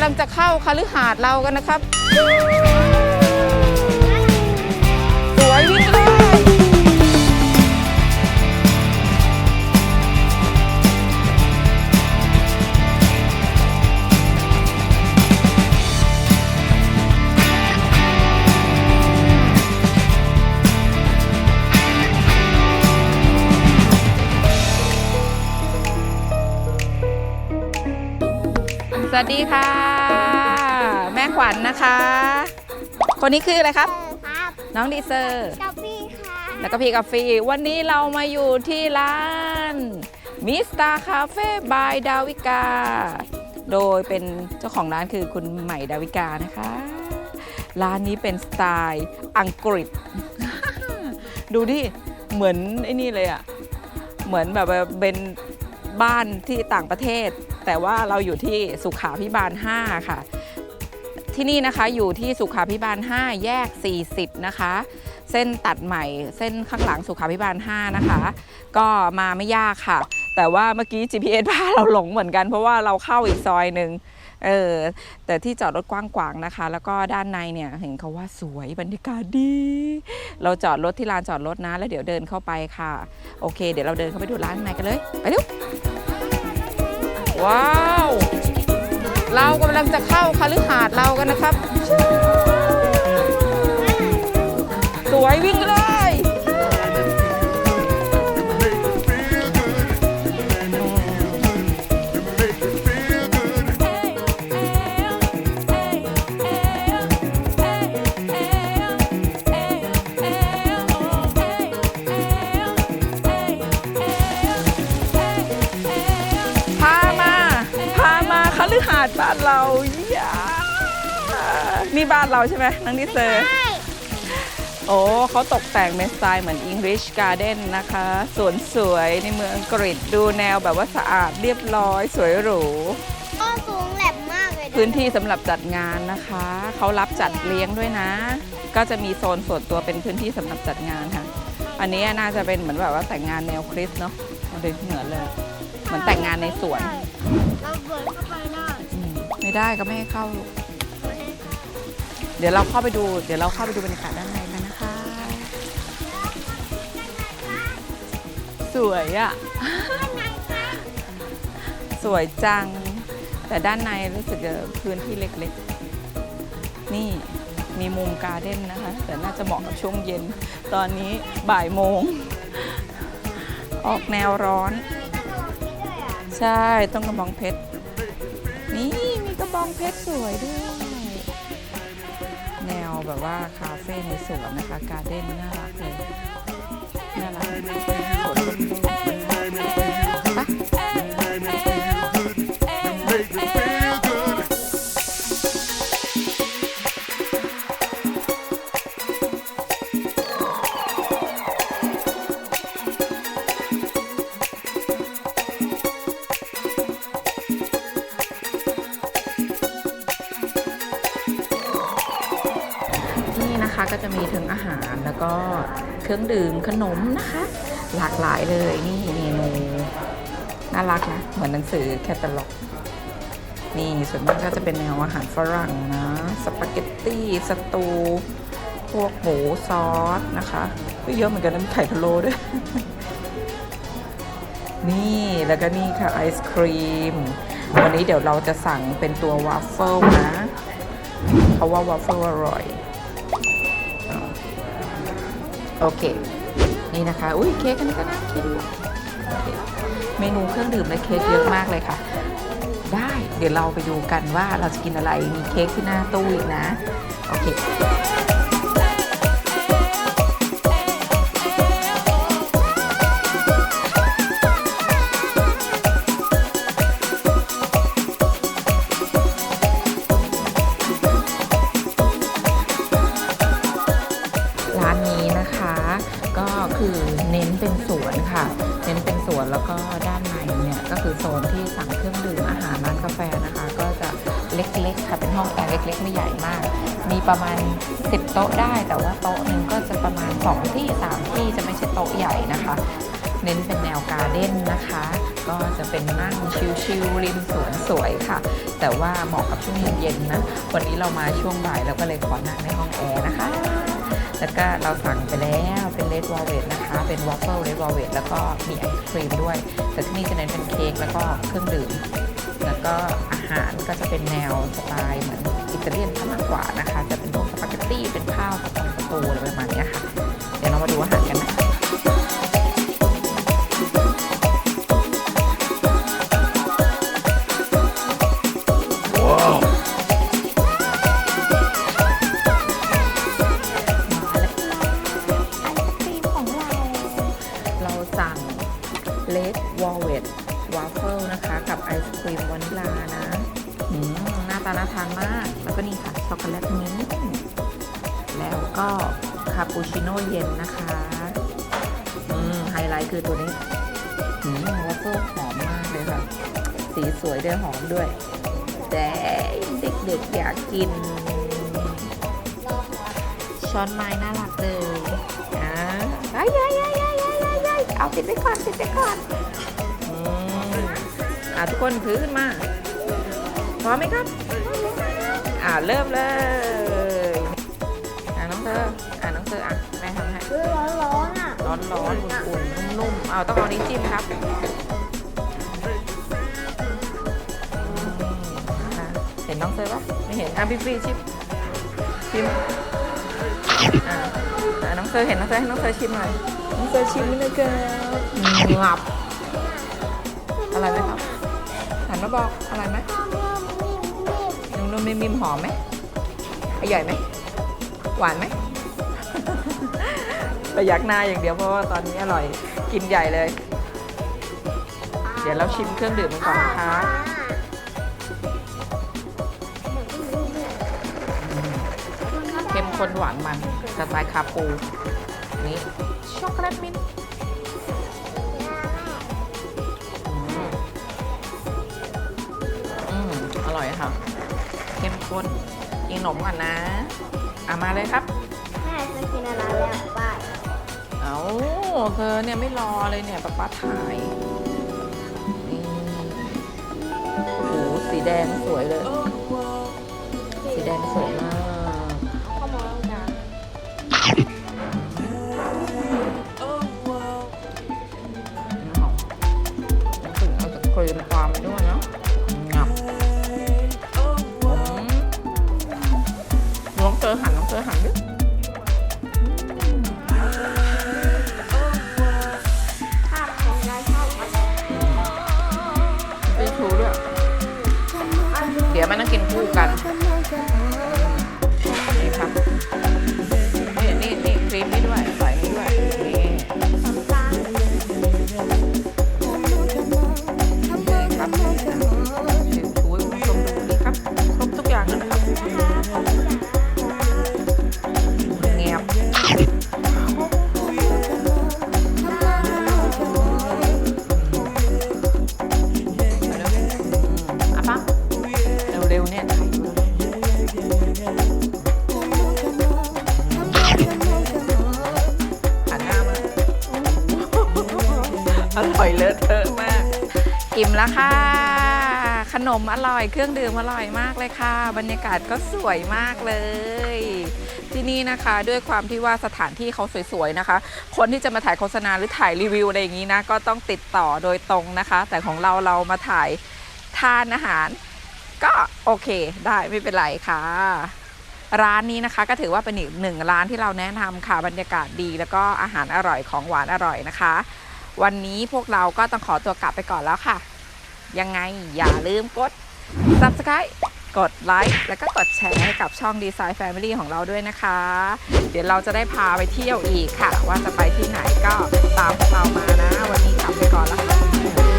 ำลังจะเข้าคฤหาสน์เรากันนะครับ สวยวิ่งเลยสวัสดีค่ะ วัญนะคะ คนนี้คืออะไรครับ ครับน้องดีเซอร์กับพี่ค่ะแล้วก็พี่กาแฟวันนี้เรามาอยู่ที่ร้านมิสตาคาเฟ่บายดาวิกา โดยเป็นเจ้าของร้านคือคุณใหม่ดาวิกานะคะ ร้านนี้เป็นสไตล์อังกฤษ ดูดิ เหมือนไอ้นี่เลยอะเหมือนแบบว่าเป็นบ้านที่ต่างประเทศ แต่ว่าเราอยู่ที่สุขาพิบาล 5 ค่ะ ที่นี่นะคะอยู่ที่สุขาพิบาล 5 แยก 40 นะคะ เส้นตัดใหม่เส้นข้างหลังสุขาพิบาล 5 นะคะ ก็มาไม่ยากค่ะ แต่ว่าเมื่อกี้ GPS พาเราหลงเหมือนกัน เพราะว่าเราเข้าอีกซอยหนึ่งเออแต่ที่จอดรถกว้างขวางนะคะ แล้วก็ด้านในเนี่ยเห็นเขาว่าสวยบรรยากาศดี เราจอดรถที่ลานจอดรถนะ แล้วเดี๋ยวเดินเข้าไปค่ะ โอเค เดี๋ยวเราเดินเข้าไปดูร้านข้างในกันเลย ไปเร็วว้าว เรากำลังจะเข้าคฤหาสน์เรากันนะครับ สวยวิ่งเลยาสน์บ้านเราอย่านี่บ้านเราใช่ไหมน้องนิเซอร์โอ้เขาตกแต่งเป็นสไตล์เหมือน English Garden นะคะสวนสวยในเมืองอังกฤษดูแนวแบบว่าสะอาดเรียบร้อยสวยหรู ก็สูงแหลมมากเลยะพื้นที่สำหรับจัดงานนะคะ เขารับจัดเลี้ยงด้วยนะ ก็จะมีโซนส่วนตัวเป็นพื้นที่สำหรับจัดงานค่ะ อันนี้น่าจะเป็นเหมือนแบบว่าแต่งงานแนวคริสต์เนาะมันดูเหมือนเลย เหมือนแต่งงานในสวนเราเบิร์เข้า ได้อืมไม่ได้ก็ไม่ให้เข้าลูกเดี๋ยวเราเข้าไปดู เดี๋ยวเราเข้าไปดูบรรยากาศด้านในกันนะคะ สวยอะสวยจัง แต่ด้านในรู้สึกจะพื้นที่เล็กๆ นี่มีมุมการ์เด้นนะคะ แต่น่าจะเหมาะกับช่วงเย็น ตอนนี้บ่ายโมง ออกแนวร้อน ใช่ ต้องกระบองเพชร นี่ บองเพชรสวยด้วย แนวแบบว่าคาเฟ่ในสวนนะคะ การ์เด้นน่ารักเลย น่ารักไป นะคะก็จะมีถึงอาหารแล้วก็เครื่องดื่มขนมนะคะ หลากหลายเลยนี่เมนูน่ารักนะเหมือนหนังสือแคตตาล็อก นี่ส่วนมากก็จะเป็นแนวอาหารฝรั่งนะสปาเกตตี้สตูพวกหมูซอสนะคะก็เยอะเหมือนกันนะมีไข่พะโล้ด้วย นี่แล้วก็นี่ค่ะไอศครีม วันนี้เดี๋ยวเราจะสั่งเป็นตัววาฟเฟิลนะ เพราะว่าวาฟเฟิลอร่อย โอเค นี่นะคะ อุ้ยเค้กอันนี้ก็น่ากินเคเมนูเครื่องดื่มและเค้กเยอะมากเลยค่ะ ได้เดี๋ยวเราไปดูกันว่าเราจะกินอะไรมีเค้กที่หน้าตู้อีกนะ โอเค ค่ะ เป็นห้องแอร์เล็กๆ ไม่ใหญ่มาก มีประมาณ 10 โต๊ะได้ แต่ว่าโต๊ะหนึ่งก็จะประมาณ 2 ที่ 3 ที่จะไม่ใช่โต๊ะใหญ่นะคะ เน้นเป็นแนวการ์เด้นนะคะ ก็จะเป็นนั่งชิลๆริมสวนสวยค่ะ แต่ว่าเหมาะกับช่วงเย็นๆนะ วันนี้เรามาช่วงบ่ายเราก็เลยขอนั่งในห้องแอร์นะคะ แล้วก็เราสั่งไปแล้วเป็นเลดวอลเวตนะคะ เป็นวอฟเฟิลเลดวอลเวตแล้วก็มีไอศครีมด้วย แต่ที่นี่จะเน้นเป็นเค้กแล้วก็เครื่องดื่ม แล้วก็อาหารก็จะเป็นแนวสไตล์เหมือนอิตาเลียนซะมากกว่านะคะ จะเป็นพวกสปาเกตตี้เป็นข้าวสปองสตูอะไรประมาณเนี้ยค่ะ เดี๋ยวเรามาดูอาหารกันนะคะเราสั่งเลดวอลเวต วาฟเฟิลนะคะ กับไอศครีมวานิลานะหน้าตาน่าทานมาก แล้วก็นี่ค่ะ ช็อกโกแลตมิ้นแล้วก็คาปูชิโน่เย็นนะคะอืมไฮไลท์คือตัวนี้อืมวาฟเฟิลหอมมากเลยค่ะ สีสวยด้วยหอมด้วย แต่เด็กๆอยากกิน ช้อนไม้น่ารักเลยอ่าไอ้ยัยยัยยัยยัยยัยเอาติดไปก่อนติดไปก่อน อ่าทุกคนถือขึ้นมาพร้อมไหมครับอ่าเริ่มเลยอ่าน้องเธออ่าน้องเธออะแม่ทำให้คือร้อนๆอะร้อนร้อนๆอุ่นๆนุ่มๆเอาต้องเอานี้วจิ้มครับเห็นน้องเธอปะไม่เห็นอะพี่ฟรีชิมชิมอ่าน้องเธอเห็นน้องเธอให้น้องเธอชิมหน่อยน้องเธอชิมเลยครับงับอะไรไหมครับ หันมาบอกอะไรไหมนุ่มๆมิมๆหอมไหมอร่อยไหมหวานไหมประยักหน้าอย่างเดียวเพราะว่าตอนนี้อร่อยกินใหญ่เลย เดี๋ยวเราชิมเครื่องดื่มกันก่อนนะคะเข้มข้นหวานมันสไตล์คาปูนี่ช็อกโกแลตมิ้น เข้มข้นกินขนมก่อนนะเอามาเลยครับแม่จะกินอะไรแล้วป้ายเอาเธอเนี่ยไม่รอเลยเนี่ยป๊าป๊าถ่ายนี่โอ้โหสีแดงสวยเลย สีแดงสวยมากก็ อิ่มแล้วค่ะ ขนมอร่อยเครื่องดื่มอร่อยมากเลยค่ะ บรรยากาศก็สวยมากเลย ที่นี่นะคะด้วยความที่ว่าสถานที่เขาสวยๆนะคะ คนที่จะมาถ่ายโฆษณาหรือถ่ายรีวิวอะไรอย่างนี้นะก็ต้องติดต่อโดยตรงนะคะ แต่ของเราเรามาถ่ายทานอาหาร ก็โอเคได้ไม่เป็นไรค่ะ ร้านนี้นะคะก็ถือว่าเป็นอีกหนึ่งร้านที่เราแนะนำค่ะบรรยากาศดี แล้วก็อาหารอร่อยของหวานอร่อยนะคะวันนี้พวกเราก็ต้องขอตัวกลับไปก่อนแล้วค่ะ ยังไงอย่าลืมกด subscribe กดไลค์แล้วก็กดแชร์ให้กับช่อง Design Family ของเราด้วยนะคะ เดี๋ยวเราจะได้พาไปเที่ยวอีกค่ะ ว่าจะไปที่ไหนก็ตามพวกเรามานะ วันนี้กลับไปก่อนแล้ว